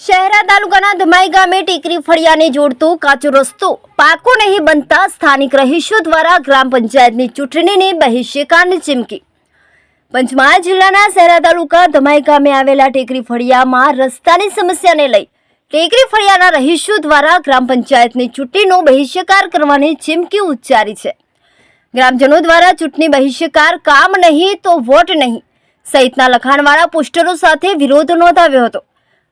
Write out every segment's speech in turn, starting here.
શહેરા તાલુકાના ધમાઈ ગામે ટેકરી ફળિયાને જોડતો કાચો રસ્તો પાકો નહીં બનતા સ્થાનિક રહીશો દ્વારા ગ્રામ પંચાયતની ચૂંટણીને બહિષ્કારની ચીમકી. પંચમહાલ જિલ્લાના શહેરા તાલુકા ધમાઈ ગામે આવેલા ટેકરી ફળિયામાં રસ્તાની સમસ્યાને લઈ ટેકરી ફળિયાના રહીશો દ્વારા ગ્રામ પંચાયતની ચૂંટણીનો બહિષ્કાર કરવાની ચીમકી ઉચ્ચારી છે. ગ્રામજનો દ્વારા ચૂંટણી બહિષ્કાર કામ નહીં તો વોટ નહીં. સહિતના લખાણવાળા પોસ્ટરો સાથે વિરોધ નોંધાવ્યો હતો.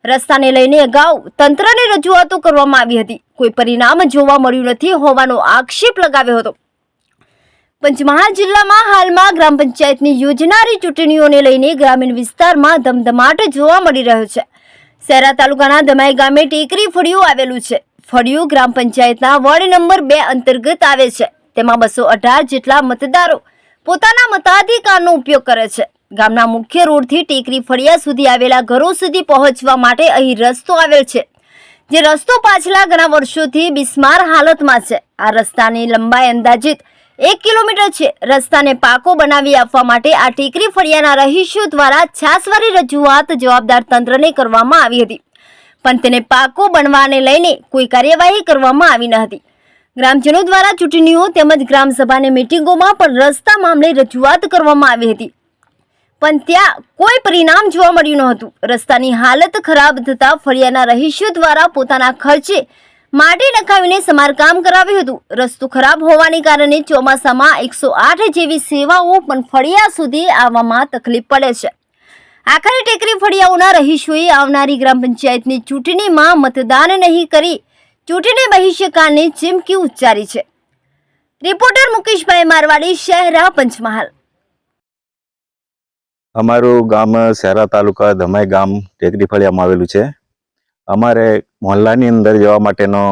રસ્તાને લઈને અગાઉ તંત્રને રજૂઆતો કરવામાં આવી હતી. કોઈ પરિણામ જોવા મળ્યું નથી હોવાનો આક્ષેપ લગાવ્યો હતો. પંચમહાલ જિલ્લામાં હાલમાં ગ્રામ પંચાયતની યોજનારી ચૂંટણીઓને લઈને ગ્રામીણ વિસ્તારમાં ધમધમાટ જોવા મળી રહ્યો છે. શહેરા તાલુકાના દમાઈ ગામે ટેકરી ફળિયું આવેલું છે. ફળિયું ગ્રામ પંચાયતના વોર્ડ નંબર બે અંતર્ગત આવે છે. તેમાં બસો અઢાર જેટલા મતદારો પોતાના મતાધિકારનો ઉપયોગ કરે છે. ગામના મુખ્ય રોડથી ટેકરી ફળિયા સુધી આવેલા ઘરો સુધી પહોંચવા માટે અહીં રસ્તો આવેલ છે, જે રસ્તો પાછલા ઘણા વર્ષોથી બિસ્માર હાલતમાં છે. આ રસ્તાની લંબાઈ અંદાજિત એક કિલોમીટર છે. રસ્તાને પાકો બનાવી આપવા માટે આ ટેકરી ફળિયાના રહીશો દ્વારા છાસવારી રજૂઆત જવાબદાર તંત્રને કરવામાં આવી હતી. પણ તેને પાકો બનવાને લઈને કોઈ કાર્યવાહી કરવામાં આવી ન હતી. ગ્રામજનો દ્વારા ચૂંટણીઓ તેમજ ગ્રામસભાની મિટિંગોમાં પણ રસ્તા મામલે રજૂઆત કરવામાં આવી હતી. પણ ત્યાં કોઈ પરિણામ જોવા મળ્યું ન હતું. રસ્તાની હાલત ખરાબ થતાં ફળિયાના રહીશો દ્વારા પોતાના ખર્ચે માટી નખાવીને સમારકામ કરાવ્યું હતું. રસ્તો ખરાબ હોવાને કારણે ચોમાસામાં એકસો આઠ જેવી સેવાઓ પણ ફળિયા સુધી આવવામાં તકલીફ પડે છે. આખરે ટેકરી ફળિયાઓના રહીશોએ આવનારી ગ્રામ પંચાયતની ચૂંટણીમાં મતદાન નહીં કરી ચૂંટણી બહિષ્કારની ચીમકી ઉચ્ચારી છે. રિપોર્ટર મુકેશભાઈ મારવાડી, શહેરા પંચમહાલ. અમારું ગામ શહેરા તાલુકા ધમાઈ ગામ ટેકરી ફળિયામાં આવેલું છે. અમારે મોહલ્લાની અંદર જવા માટેનો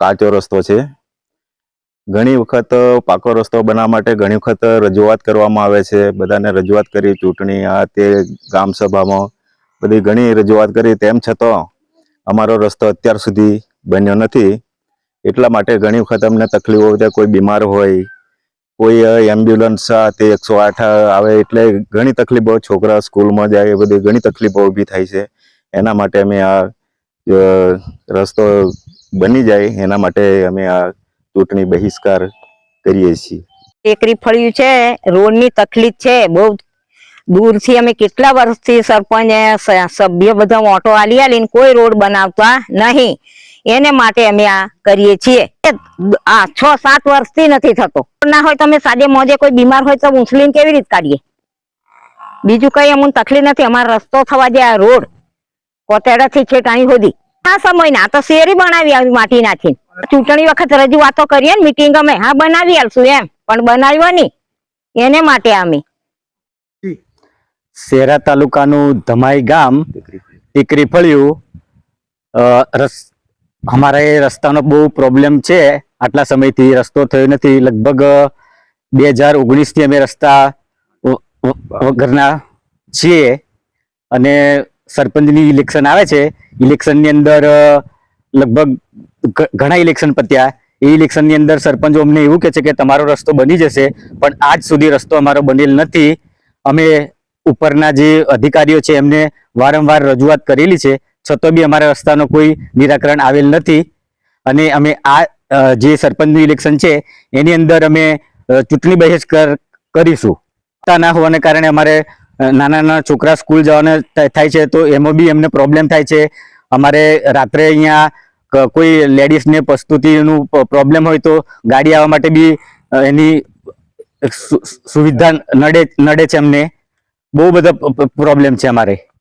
કાચો રસ્તો છે. ઘણી વખત પાકો રસ્તો બનાવવા માટે ઘણી વખત રજૂઆત કરવામાં આવે છે. બધાને રજૂઆત કરી, ચૂંટણી, આ તે ગ્રામસભામાં બધી ઘણી રજૂઆત કરી. તેમ છતાં અમારો રસ્તો અત્યાર સુધી બન્યો નથી. એટલા માટે ઘણી વખત અમને તકલીફો હોય, કોઈ બીમાર હોય, કોઈ એમ્બ્યુલન્સ તે એકસો આવે એટલે ઘણી તકલીફો, છોકરા સ્કૂલમાં જાય એ બધી ઘણી તકલીફો ઊભી થાય છે. એના માટે અમે આ રસ્તો બની જાય, એના માટે અમે આ ચૂંટણી બહિષ્કાર કરીએ છીએ. ટેકરી ફળ્યું છે, રોડની તકલીફ છે, બહુ દૂરથી અમે કેટલા વર્ષથી સરપંચ સભ્ય બધા ઓટો આલી આલીને કોઈ રોડ બનાવતા નહીં. એને માટે અમે આ કરીએ છીએ. આ છ સાત વર્ષથી નથી થતો. ના હોય તમે સાદે મોજે કોઈ બીમાર હોય તો ઉછલીને કેવી રીતે કાઢીએ? બીજું કઈ અમને તકલીફ નથી. અમારો રસ્તો થવા દે આ રોડ. કોતેડાથી છે કાંઈ સુધી. આ સમય ના તો શેરી બનાવી આવી માટી નાખીને ચૂંટણી વખત રજૂઆતો કરીએ ને મિટિંગ અમે. હા બનાવી આવશું એમ. પણ બનાવ્યો નહીં. એને માટે અમે. શેરા તાલુકાનું ધમાઈ ગામ ટીકરી ફળિયું અ, રસ અમારે રસ્તાનો બહુ પ્રોબ્લેમ છે. આટલા સમયથી રસ્તો થયો નથી. લગભગ બે હજાર ઓગણીસથી અમે રસ્તા વગરના છીએ. અને સરપંચની ઇલેક્શન આવે છે. ઇલેક્શનની અંદર લગભગ ઘણા ઇલેક્શન પત્યા. એ ઇલેક્શનની અંદર સરપંચો અમને એવું કહે છે કે તમારો રસ્તો બની જશે, પણ આજ સુધી રસ્તો અમારો બનેલ નથી. અમે ઉપરના જે અધિકારીઓ છે એમને વારંવાર રજૂઆત કરેલી છે. છતાં બી અમારા રસ્તાનો કોઈ નિરાકરણ આવેલ નથી. અને અમે આ જે સરપંચનું ઇલેક્શન છે, એની અંદર અમે ચૂંટણી બહિષ્કાર કરીશું. ના હોવાને કારણે અમારે નાના નાના છોકરા સ્કૂલ જવાના થાય છે તો એમાં બી એમને પ્રોબ્લેમ થાય છે. અમારે રાત્રે અહીંયા કોઈ લેડીઝને પ્રસ્તુતિનું પ્રોબ્લેમ હોય તો ગાડી આવવા માટે બી એની સુવિધા નડે નડે છે અમને બહુ બધા પ્રોબ્લેમ છે અમારે.